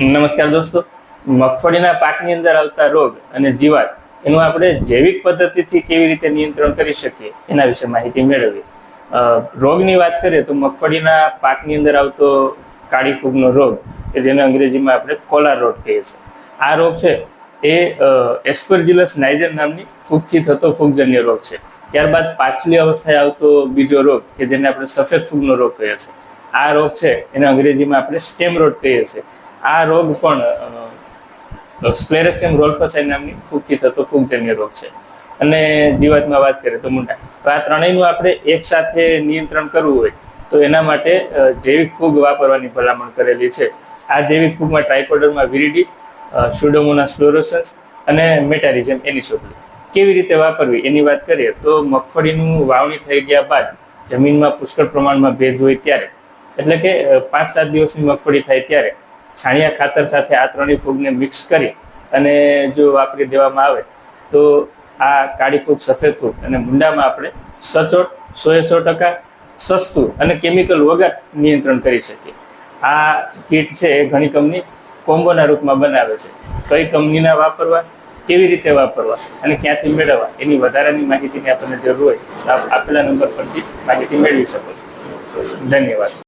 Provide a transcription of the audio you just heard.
નમસ્કાર દોસ્તો. મગફળીના પાકની અંદર આવતા રોગ અને જીવાત એનું આપણે જૈવિક પદ્ધતિથી કેવી રીતે નિયંત્રણ કરી શકીએ એના વિશે માહિતી મેળવીએ. રોગની વાત કરીએ તો મગફળીના પાકની અંદર આવતો કાળી ફૂગનો રોગ કે જેને અંગ્રેજીમાં આપણે કોલાર રોગ કહીએ છીએ. આ રોગ છે એ એસ્પરજિલસ નાઇજર નામની ફૂગથી થતો ફૂગજન્ય રોગ છે. ત્યારબાદ પાછલી અવસ્થાએ આવતો બીજો રોગ કે જેને આપણે સફેદ ફૂગનો રોગ કહીએ છીએ. આ રોગ છે એને અંગ્રેજીમાં આપણે સ્ટેમ રોગ કહીએ છીએ. આ રોગ પણ સ્પ્લેરેસિયમ રોલ્ફસાઈ નામની ફૂગથી થતો ફૂગજન્ય રોગ છે. અને જીવાતમાં વાત કરીએ તો મુંડા તો આ ત્રણેયનું આપણે એક સાથે નિયંત્રણ કરવું હોય તો એના માટે જૈવિક ફૂગ વાપરવાની ભલામણ કરેલી છે. આ જૈવિક ફૂગમાં ટ્રાઇકોડરમાં વિરીડી સુડોમોનાસ ફ્લોરોસન્સ અને મેટારિઝમ એની સોપલી કેવી રીતે વાપરવી એની વાત કરીએ તો મગફળીનું વાવણી થઈ ગયા બાદ જમીનમાં પુષ્કળ પ્રમાણમાં ભેજ હોય ત્યારે. એટલે કે પાંચ સાત દિવસની મગફળી થાય ત્યારે છાણિયા ખાતર સાથે આ ત્રણેય ફૂગને મિક્સ કરી અને જો વાપરી દેવામાં આવે તો આ કાળી ફૂગ સફેદ ફૂગ અને મુંડામાં આપણે સચોટ, સોએ સો ટકા, સસ્તું અને કેમિકલ વગર નિયંત્રણ કરી શકીએ. આ કીટ છે એ ઘણી કંપની કોમ્બોના રૂપમાં બનાવે છે. કઈ કંપનીના વાપરવા, કેવી રીતે વાપરવા અને ક્યાંથી મેળવવા એની વધારાની માહિતીની આપણને જરૂર હોય તો આપ આપેલા નંબર પરથી માહિતી મેળવી શકો છો. ધન્યવાદ.